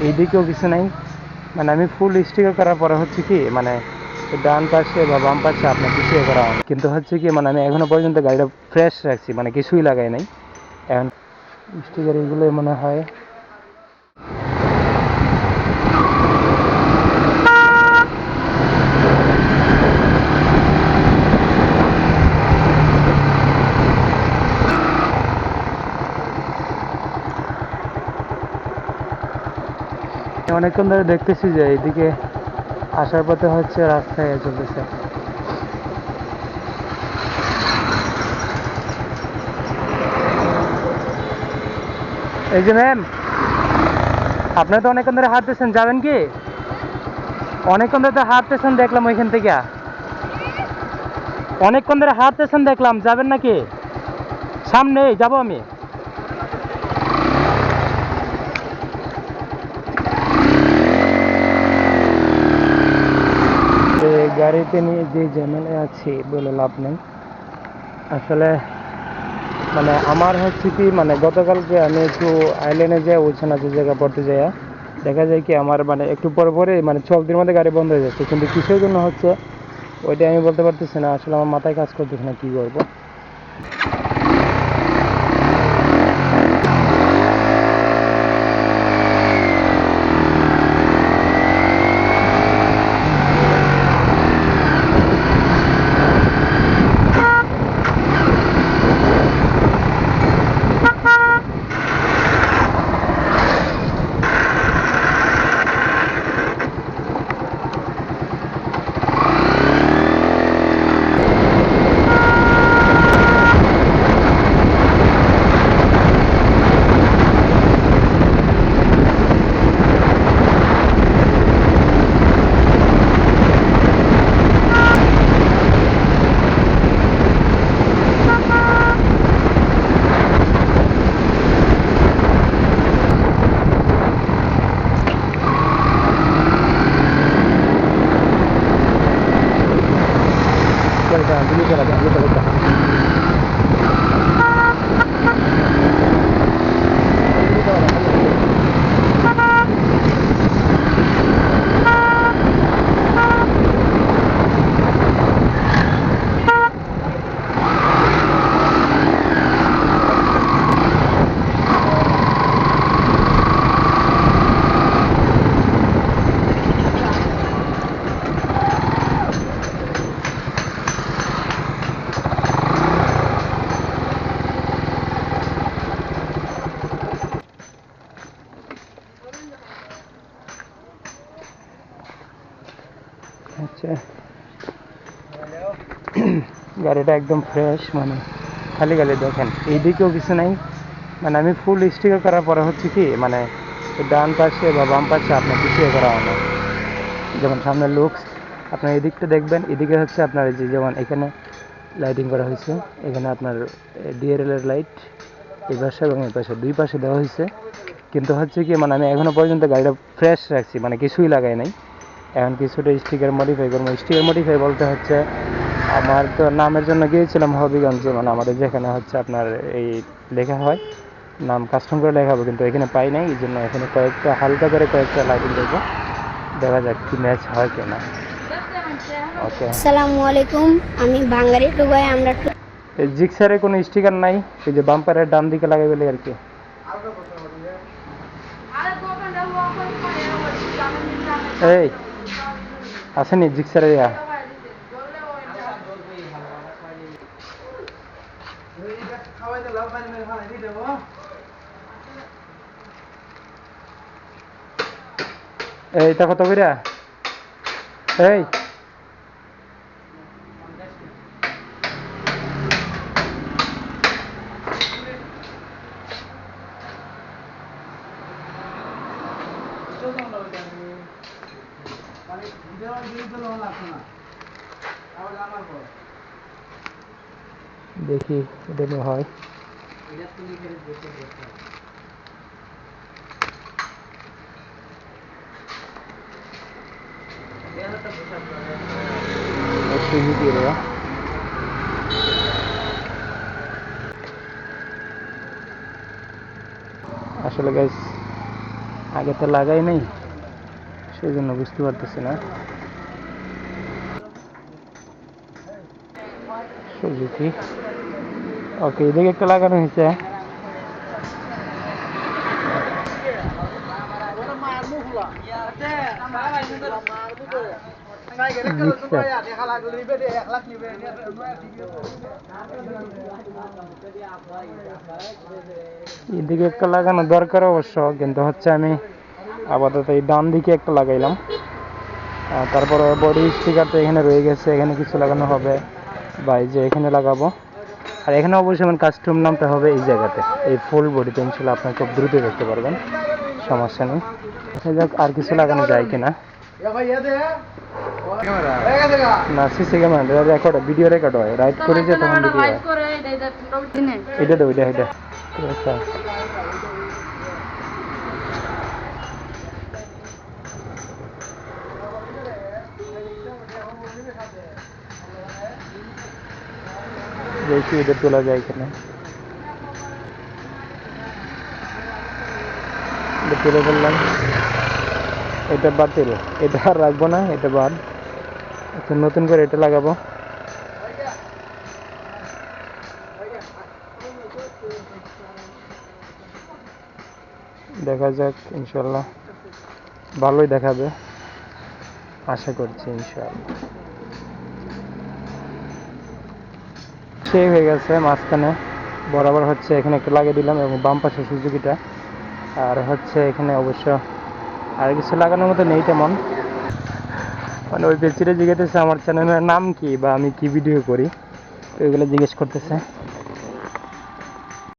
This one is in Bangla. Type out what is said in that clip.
এইদিকেও কিছু নাই। মানে আমি ফুল স্টিকার করার পরে হচ্ছে কি মানে ডান পাশে বা বাম পাশে আপনার কিছুই করা হয়নি কিন্তু হচ্ছে কি মানে আমি এখনও পর্যন্ত গাড়িটা ফ্রেশ রাখছি মানে কিছুই লাগাই নাই। এখন স্টিকার এগুলো মনে হয় অনেকক্ষণ ধরে দেখতেছি যে এইদিকে আসার পথে হচ্ছে রাস্তায় চলতেছে। এই যে ম্যাম আপনি তো অনেকক্ষণ ধরে হাঁটতেছেন, যাবেন কি? অনেকক্ষণ ধরে তো হাঁটতেছেন দেখলাম ওইখান থেকে। অনেকক্ষণ ধরে হাঁটতেছেন দেখলাম, যাবেন নাকি? সামনে যাব আমি যে গাড়িতে নিয়ে যে ঝামেলায় আছি বলে লাভ নেই। আসলে মানে আমার হচ্ছে কি মানে গতকালকে আমি একটু আইল্যান্ডে যাই ওইখানে যে জায়গা পড়তে যাইয়া দেখা যায় কি আমার মানে একটু পর পরে মানে চলতির মধ্যে গাড়ি বন্ধ হয়ে যাচ্ছে। কিন্তু কিসের জন্য হচ্ছে ওইটা আমি বলতে পারতেছি না। আসলে আমার মাথায় কাজ করতেছি না, কী করব? আচ্ছা। গাড়িটা একদম ফ্রেশ মানে খালি গালি দেখেন। এইদিকেও কিছু নাই। মানে আমি ফুল স্টিকার করার পরে হচ্ছে কি মানে ডান পাশে বা বাম পাশে আপনার কিছুই করা হয় যেমন সামনে লুকস আপনার এদিকটা দেখবেন, এদিকে হচ্ছে আপনার যে যেমন এখানে লাইটিং করা হয়েছে, এখানে আপনার ডিআরএল এর লাইট এই পাশে এবং এই পাশে, দুই পাশে দেওয়া হয়েছে। কিন্তু হচ্ছে কি মানে আমি এখনও পর্যন্ত গাড়িটা ফ্রেশ রাখছি মানে কিছুই লাগাই নাই। এখন কিছুটা স্টিকার মডিফাই করব। স্টিকার মডিফাই বলতে হচ্ছে আমার তো নামের জন্য গিয়েছিলাম হবিগঞ্জে মানে আমাদের যেখানে হচ্ছে আপনার এই লেখা হয় নাম কাস্টম করে লেখা হবে কিন্তু এখানে পাই নাই এই জন্য এখানে কয়েকটা হালকা করে কয়েকটা লাইটিং দেবো দেখা যাক কি ম্যাচ হয় কিনা। ওকে আসসালামু আলাইকুম আমি বাঙালি ডুবাই আমরা জিক্সারে কোনো স্টিকার নাই এই যে বাম্পারের ডান দিকে লাগাই বলে আর কি। এই আসেনি জিক্সার ইয়া এইটা কত করিয়া এই। দেখি এটা নিয়ে হয় সুজুকি রে আসলে গাইস আগে তো লাগাই নেই সেই জন্য বুঝতে পারতেছি না সুজুকি ওকে, এদিকে একটা লাগানো হয়েছে. এদিকে একটা লাগানো দরকার অবশ্য, কিন্তু হচ্ছে আমি আপাতত এই ডান দিকে একটা লাগাইলাম। তারপরে বডি স্টিকার তো এখানে রয়ে গেছে এখানে কিছু লাগানো হবে বা এই যে এখানে লাগাবো। আর এখানে অবশ্যই আমার কাস্টম নামটা হবে এই জায়গাতে। এই ফুল বডি ইনশাল্লাহ আপনার খুব দ্রুত দেখতে পারবেন সমস্যা নেই। দেখা যাক আর কিছু লাগানো যায় কিনা। না CC camera record video record হয়। রাইট করে যে তখন ভিডিও হয়। এটা তো ওইটা এটা ঠিক আছে দেখি এটা তোলা যায় কিনা। তুলে ফেললাম এটা বাতিল। এটা আর রাখব না, এটা বাদ। আচ্ছা নতুন করে এটা লাগাবো। দেখা যাক, ইনশাল্লাহ। ভালোই দেখাবে। আশা করছি, ইনশাল্লাহ। সেই হয়ে গেছে, মাঝখানে বরাবর হচ্ছে এখানে একটু লাগিয়ে দিলাম এবং বাম পাশে সুজুকিটা। আর হচ্ছে এখানে অবশ্য আর কিছু লাগানোর মতো নেই তেমন। মানে ওই পেছিটা জিজ্ঞেসেছে আমার চ্যানেলের নাম কি বা আমি কি ভিডিও করি? তো এগুলো জিজ্ঞেস করতেছে।